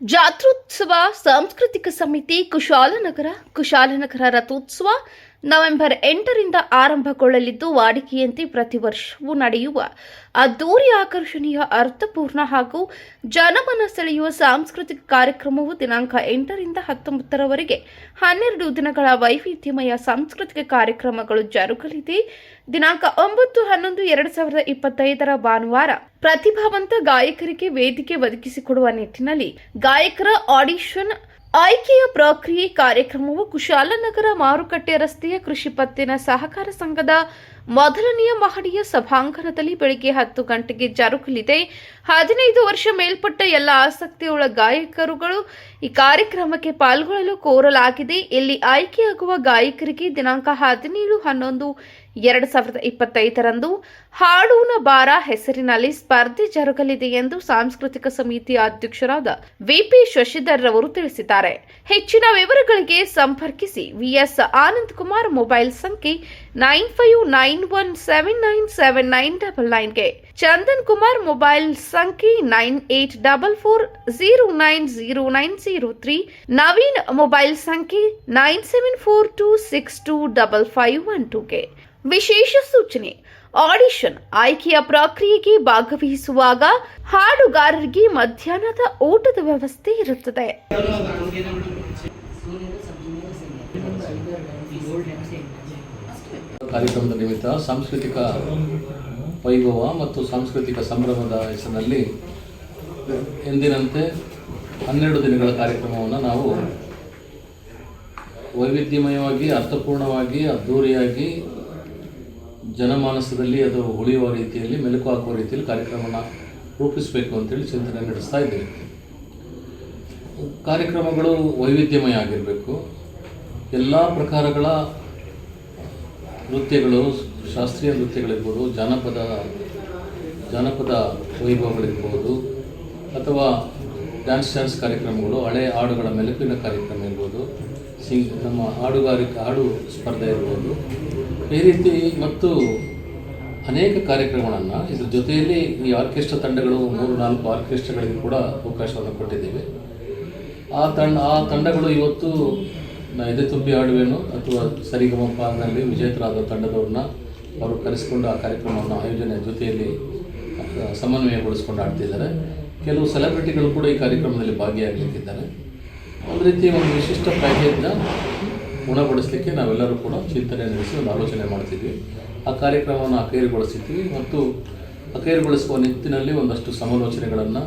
ಜಾತ್ರೋತ್ಸವ ಸಾಂಸ್ಕೃತಿಕ ಸಮಿತಿ ಕುಶಾಲನಗರ ಕುಶಾಲನಗರ ರಥೋತ್ಸವ ನವೆಂಬರ್ ಎಂಟರಿಂದ ಆರಂಭಗೊಳ್ಳಲಿದ್ದು ವಾಡಿಕೆಯಂತೆ ಪ್ರತಿ ವರ್ಷವೂ ನಡೆಯುವ ಅದ್ದೂರಿ ಆಕರ್ಷಣೀಯ ಅರ್ಥಪೂರ್ಣ ಹಾಗೂ ಜನಮನ ಸೆಳೆಯುವ ಸಾಂಸ್ಕೃತಿಕ ಕಾರ್ಯಕ್ರಮವು ದಿನಾಂಕ ಎಂಟರಿಂದ ಹತ್ತೊಂಬತ್ತರವರೆಗೆ ಹನ್ನೆರಡು ದಿನಗಳ ವೈವಿಧ್ಯಮಯ ಸಾಂಸ್ಕೃತಿಕ ಕಾರ್ಯಕ್ರಮಗಳು ಜರುಗಲಿದೆ. ದಿನಾಂಕ ಒಂಬತ್ತು, ಹನ್ನೊಂದು, ಎರಡು ಸಾವಿರದ ಇಪ್ಪತ್ತೈದರ ಭಾನುವಾರ ಪ್ರತಿಭಾವಂತ ಗಾಯಕರಿಗೆ ವೇದಿಕೆ ಒದಗಿಸಿಕೊಡುವ ನಿಟ್ಟಿನಲ್ಲಿ ಗಾಯಕರ ಆಡಿಷನ್ ಆಯ್ಕೆಯ ಪ್ರಕ್ರಿಯೆ ಕಾರ್ಯಕ್ರಮವು ಕುಶಾಲನಗರ ಮಾರುಕಟ್ಟೆ ರಸ್ತೆಯ ಕೃಷಿ ಪತ್ತಿನ ಸಹಕಾರ ಸಂಘದ ಮೊದಲನೆಯ ಮಹಡಿಯ ಸಭಾಂಗಣದಲ್ಲಿ ಬೆಳಿಗ್ಗೆ ಹತ್ತು ಗಂಟೆಗೆ ಜರುಗಲಿದೆ. ಹದಿನೈದು ವರ್ಷ ಮೇಲ್ಪಟ್ಟ ಎಲ್ಲ ಆಸಕ್ತಿಯುಳ್ಳ ಗಾಯಕರುಗಳು ಈ ಕಾರ್ಯಕ್ರಮಕ್ಕೆ ಪಾಲ್ಗೊಳ್ಳಲು ಕೋರಲಾಗಿದೆ. ಇಲ್ಲಿ ಆಯ್ಕೆಯಾಗುವ ಗಾಯಕರಿಗೆ ದಿನಾಂಕ ಹದಿನೇಳು, ಹನ್ನೊಂದು, ಎರಡು ಸಾವಿರದ ಇಪ್ಪತ್ತೈದರಂದು ಹಾಡೂನ ಬಾರ ಹೆಸರಿನಲ್ಲಿ ಸ್ಪರ್ಧೆ ಜರುಗಲಿದೆ ಎಂದು ಸಾಂಸ್ಕೃತಿಕ ಸಮಿತಿಯ ಅಧ್ಯಕ್ಷರಾದ ವಿಪಿ ಶಶಿಧರ್ ರವರು ತಿಳಿಸಿದ್ದಾರೆ. ಹೆಚ್ಚಿನ ವಿವರಗಳಿಗೆ ಸಂಪರ್ಕಿಸಿ V S Anand Kumar mobile ಸಂಖ್ಯೆ nine five nine one seven nine seven nine double ನೈನ್ಗೆ Chandan Kumar mobile ಸಂಖ್ಯೆ nine eight double four zero nine zero nine zero three Naveen mobile ಸಂಖ್ಯೆ nine seven four two six two double five one ಟೂಗೆ ವಿಶೇಷ ಸೂಚನೆ audition ಆಯ್ಕೆಯ ಪ್ರಕ್ರಿಯೆಗೆ ಭಾಗವಹಿಸುವಾಗ ಹಾಡುಗಾರರಿಗೆ ಮಧ್ಯಾಹ್ನದ ಊಟದ ವ್ಯವಸ್ಥೆ ಇರುತ್ತದೆ ಕಾರ್ಯಕ್ರಮದ ನಿಮಿತ್ತ ಸಾಂಸ್ಕೃತಿಕ ವೈಭವ ಮತ್ತು ಸಾಂಸ್ಕೃತಿಕ ಸಂಭ್ರಮದ ಹೆಸರಿನಲ್ಲಿ ಎಂದಿನಂತೆ ಹನ್ನೆರಡು ದಿನಗಳ ಕಾರ್ಯಕ್ರಮವನ್ನು ನಾವು ವೈವಿಧ್ಯಮಯವಾಗಿ, ಅರ್ಥಪೂರ್ಣವಾಗಿ, ಅದ್ಧೂರಿಯಾಗಿ, ಜನಮಾನಸದಲ್ಲಿ ಅದು ಉಳಿಯುವ ರೀತಿಯಲ್ಲಿ, ಮೆಲುಕು ಹಾಕುವ ರೀತಿಯಲ್ಲಿ ಕಾರ್ಯಕ್ರಮನ ರೂಪಿಸಬೇಕು ಅಂತೇಳಿ ಚಿಂತನೆ ನಡೆಸ್ತಾ ಇದ್ದೇವೆ. ಕಾರ್ಯಕ್ರಮಗಳು ವೈವಿಧ್ಯಮಯ ಆಗಿರಬೇಕು. ಎಲ್ಲ ಪ್ರಕಾರಗಳ ನೃತ್ಯಗಳು, ಶಾಸ್ತ್ರೀಯ ನೃತ್ಯಗಳಿರ್ಬೋದು, ಜಾನಪದ ಜಾನಪದ ವೈಭವಗಳಿರ್ಬೋದು, ಅಥವಾ ಡ್ಯಾನ್ಸ್ ಡ್ಯಾನ್ಸ್ ಕಾರ್ಯಕ್ರಮಗಳು, ಹಳೆ ಹಾಡುಗಳ ಮೆಲುಕಿನ ಕಾರ್ಯಕ್ರಮ ಇರ್ಬೋದು, ಸಿಂಗ್, ನಮ್ಮ ಹಾಡುಗಾರಿಕೆ ಹಾಡು ಸ್ಪರ್ಧೆ ಇರ್ಬೋದು. ಈ ರೀತಿ ಮತ್ತು ಅನೇಕ ಕಾರ್ಯಕ್ರಮಗಳನ್ನು ಇದ್ರ ಜೊತೆಯಲ್ಲಿ ಈ ಆರ್ಕೆಸ್ಟ್ರಾ ತಂಡಗಳು, ಮೂರು, ನಾಲ್ಕು ಆರ್ಕೆಸ್ಟ್ರಾಗಳಿಗೆ ಕೂಡ ಅವಕಾಶವನ್ನು ಕೊಟ್ಟಿದ್ದೀವಿ. ಆ ತಂಡ, ಆ ತಂಡಗಳು ಇವತ್ತು ನಾ ಎದೆ ತುಂಬಿ ಆಡುವೆನು, ಅಥವಾ ಸರಿಗಮಪನಲ್ಲಿ ವಿಜೇತರಾದ ತಂಡದವ್ರನ್ನ ಅವರು ಕರೆಸಿಕೊಂಡು ಆ ಕಾರ್ಯಕ್ರಮವನ್ನು ಆಯೋಜನೆ ಜೊತೆಯಲ್ಲಿ ಸಮನ್ವಯಗೊಳಿಸ್ಕೊಂಡು ಆಡ್ತಿದ್ದಾರೆ. ಕೆಲವು ಸೆಲೆಬ್ರಿಟಿಗಳು ಕೂಡ ಈ ಕಾರ್ಯಕ್ರಮದಲ್ಲಿ ಭಾಗಿಯಾಗಲಿಕ್ಕಿದ್ದಾರೆ. ಒಂದು ರೀತಿ ಒಂದು ವಿಶಿಷ್ಟ ಪ್ಯಾಕೇಜ್ನ ಗುಣಪಡಿಸಲಿಕ್ಕೆ ನಾವೆಲ್ಲರೂ ಕೂಡ ಚಿಂತನೆ ನಡೆಸಿ ಒಂದು ಆಲೋಚನೆ ಮಾಡ್ತಿದ್ವಿ. ಆ ಕಾರ್ಯಕ್ರಮವನ್ನು ಅಖೈರುಗೊಳಿಸಿದ್ವಿ ಮತ್ತು ಅಖೈರುಗೊಳಿಸುವ ನಿಟ್ಟಿನಲ್ಲಿ ಒಂದಷ್ಟು ಸಮಾಲೋಚನೆಗಳನ್ನು,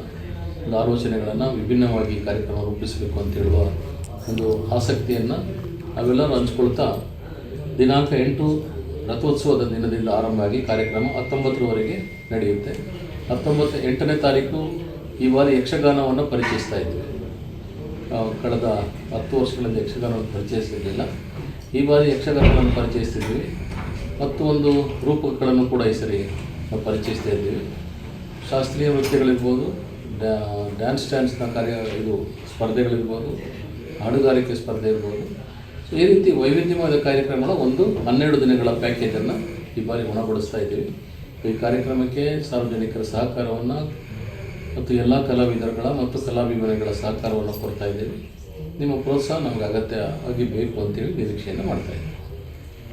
ಒಂದು ಆಲೋಚನೆಗಳನ್ನು ವಿಭಿನ್ನವಾಗಿ ಕಾರ್ಯಕ್ರಮ ರೂಪಿಸಬೇಕು ಅಂತ ಹೇಳುವ ಒಂದು ಆಸಕ್ತಿಯನ್ನು ನಾವೆಲ್ಲರೂ ಹಂಚ್ಕೊಳ್ತಾ ದಿನಾಂಕ ಎಂಟು ರಥೋತ್ಸವದ ದಿನದಿಂದ ಆರಂಭ ಆಗಿ ಕಾರ್ಯಕ್ರಮ ಹತ್ತೊಂಬತ್ತರವರೆಗೆ ನಡೆಯುತ್ತೆ. ಹತ್ತೊಂಬತ್ತು ಎಂಟನೇ ತಾರೀಕು ಈ ಬಾರಿ ಯಕ್ಷಗಾನವನ್ನು ಪರಿಚಯಿಸ್ತಾ ಆ, ಕಳೆದ ಹತ್ತು ವರ್ಷಗಳಿಂದ ಯಕ್ಷಗಾನವನ್ನು ಪರಿಚಯಿಸಿರಲಿಲ್ಲ ಈ ಬಾರಿ ಯಕ್ಷಗಾನವನ್ನು ಪರಿಚಯಿಸ್ತಿದ್ವಿ. ಮತ್ತು ಒಂದು ರೂಪಗಳನ್ನು ಕೂಡ ಈ ಸರಿ ನಾವು ಪರಿಚಯಿಸ್ತಾ ಇದ್ದೀವಿ. ಶಾಸ್ತ್ರೀಯ ನೃತ್ಯಗಳಿರ್ಬೋದು ಡ್ಯಾ- ಡ್ಯಾನ್ಸ್ ಡ್ಯಾನ್ಸ್ನ ಕಾರ್ಯ ಇದು ಸ್ಪರ್ಧೆಗಳಿರ್ಬೋದು ಹಾಡುಗಾರಿಕೆ ಸ್ಪರ್ಧೆ ಇರ್ಬೋದು. ಸೊ ಈ ರೀತಿ ವೈವಿಧ್ಯಮಯ ಕಾರ್ಯಕ್ರಮಗಳ ಒಂದು ಹನ್ನೆರಡು ದಿನಗಳ ಪ್ಯಾಕೇಜನ್ನು ಈ ಬಾರಿ ಗುಣಪಡಿಸ್ತಾ ಇದ್ದೀವಿ. ಈ ಕಾರ್ಯಕ್ರಮಕ್ಕೆ ಸಾರ್ವಜನಿಕರ ಸಹಕಾರವನ್ನು ಮತ್ತು ಎಲ್ಲ ಕಲಾವಿದರುಗಳ ಮತ್ತು ಕಲಾಭಿಮಾನಿಗಳ ಸಹಕಾರವನ್ನು ಕೊಡ್ತಾ ಇದ್ದೀವಿ. ನಿಮ್ಮ ಪ್ರೋತ್ಸಾಹ ನಮಗೆ ಅಗತ್ಯ ಆಗಿ ಬೇಕು ಅಂತೇಳಿ ನಿರೀಕ್ಷೆಯನ್ನು ಮಾಡ್ತಾ ಇದ್ದೀವಿ.